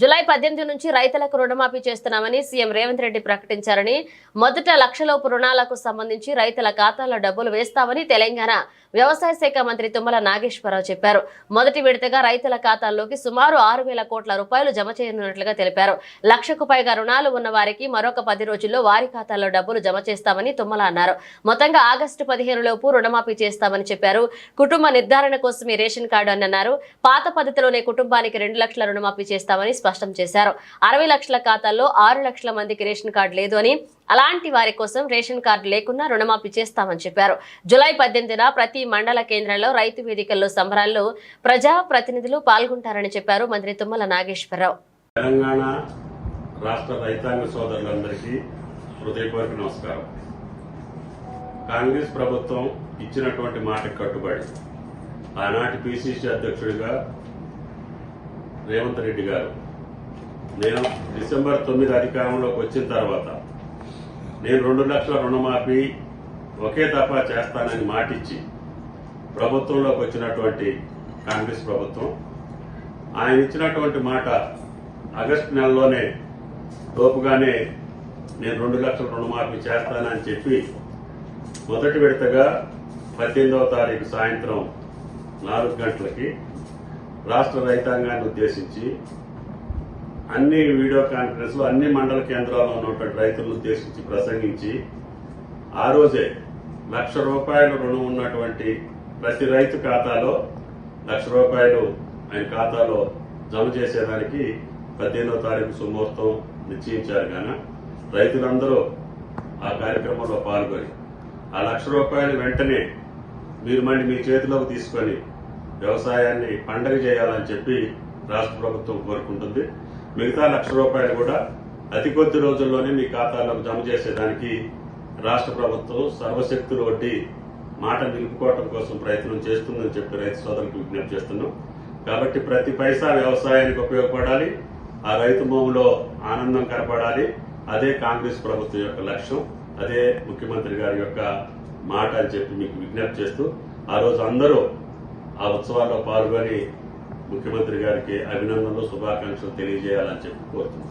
July పద్దెనిమిది నుంచి రైతులకు రుణమాఫీ చేస్తున్నామని సీఎం రేవంత్ రెడ్డి ప్రకటించారని మొదట లక్షలోపు రుణాలకు సంబంధించి రైతుల ఖాతాలో డబ్బులు వేస్తామని తెలంగాణ వ్యవసాయ శాఖ మంత్రి తుమ్మల నాగేశ్వరరావు చెప్పారు. మొదటి విడతగా రైతుల ఖాతాల్లోకి సుమారు ఆరు వేల కోట్ల రూపాయలు జమ చేయనున్నట్లుగా తెలిపారు. లక్షకు పైగా రుణాలు ఉన్న వారికి మరొక పది రోజుల్లో వారి ఖాతాల్లో డబ్బులు జమ చేస్తామని తుమ్మల అన్నారు. మొత్తంగా ఆగస్టు పదిహేను లోపు రుణమాఫీ చేస్తామని చెప్పారు. కుటుంబ నిర్ధారణ కోసం ఈ రేషన్ కార్డు అని అన్నారు. పాత పద్ధతిలోనే కుటుంబానికి రెండు లక్షల రుణమాఫీ చేస్తామని స్పష్టం చేశారు. అరవై లక్షల ఖాతాల్లో ఆరు లక్షల మందికి రేషన్ కార్డు లేదు అని అలాంటి వారి కోసం రేషన్ కార్డు లేకున్నా రుణమాఫీ చేస్తామని చెప్పారు. జులై పద్దెనిమిదిన ప్రతి మండల కేంద్రంలో రైతు వేదికల్లో సంబరాల్లో ప్రజా ప్రతినిధులు పాల్గొంటారని చెప్పారు మంత్రి తుమ్మల నాగేశ్వరరావు. తెలంగాణ రాష్ట్ర రైతాంగ సోదరులందరికీ హృదయపూర్వక నమస్కారం. కాంగ్రెస్ ప్రభుత్వం ఇచ్చినటువంటి మాటకు కట్టుబడి ఆనాటి పిసిసి అధ్యక్షుడిగా రేవంత్ రెడ్డి గారు నేను డిసెంబర్ తొమ్మిది అధికారంలోకి వచ్చిన తర్వాత నేను రెండు లక్షల రుణమాఫీ ఒకే తప్ప చేస్తానని మాటిచ్చి ప్రభుత్వంలోకి వచ్చినటువంటి కాంగ్రెస్ ప్రభుత్వం ఆయన ఇచ్చినటువంటి మాట ఆగస్టు నెలలోనే లోపుగానే నేను రెండు లక్షల రుణమాఫీ చేస్తానని చెప్పి మొదటి విడతగా పద్దెనిమిదవ తారీఖు సాయంత్రం నాలుగు గంటలకి రాష్ట్ర రైతాంగాన్ని ఉద్దేశించి అన్ని వీడియో కాన్ఫరెన్స్ అన్ని మండల కేంద్రాల్లో ఉన్నటువంటి రైతులను ఉద్దేశించి ప్రసంగించి ఆ రోజే లక్ష రూపాయల రుణం ఉన్నటువంటి ప్రతి రైతు ఖాతాలో లక్ష రూపాయలు ఆయన ఖాతాలో జమ చేసేదానికి పద్దెనిమిదో తారీఖు సుముహూర్తం నిశ్చయించారు కాన రైతులందరూ ఆ కార్యక్రమంలో పాల్గొని ఆ లక్ష రూపాయలు వెంటనే మీరు మళ్ళీ మీ చేతిలోకి తీసుకొని వ్యవసాయాన్ని పండగ చేయాలని చెప్పి రాష్ట్ర ప్రభుత్వం కోరుకుంటుంది. మిగతా లక్ష రూపాయలు కూడా అతి కొద్ది రోజుల్లోనే మీ ఖాతాలకు జమ చేసేదానికి రాష్ట్ర ప్రభుత్వం సర్వశక్తులు వడ్డీ మాట నిలుపుకోవటం కోసం ప్రయత్నం చేస్తుందని చెప్పి రైతు సోదరులకు విజ్ఞప్తి చేస్తున్నాం. కాబట్టి ప్రతి పైసా వ్యవసాయానికి ఉపయోగపడాలి ఆ రైతు భూమిలో ఆనందం కనపడాలి. అదే కాంగ్రెస్ ప్రభుత్వం యొక్క లక్ష్యం అదే ముఖ్యమంత్రి గారి యొక్క మాట అని చెప్పి మీకు విజ్ఞప్తి చేస్తూ ఆ రోజు అందరూ ఆ ఉత్సవాల్లో పాల్గొని ముఖ్యమంత్రి గారికి అభినందనలు శుభాకాంక్షలు తెలియజేయాలని చెప్పి కోరుతున్నాను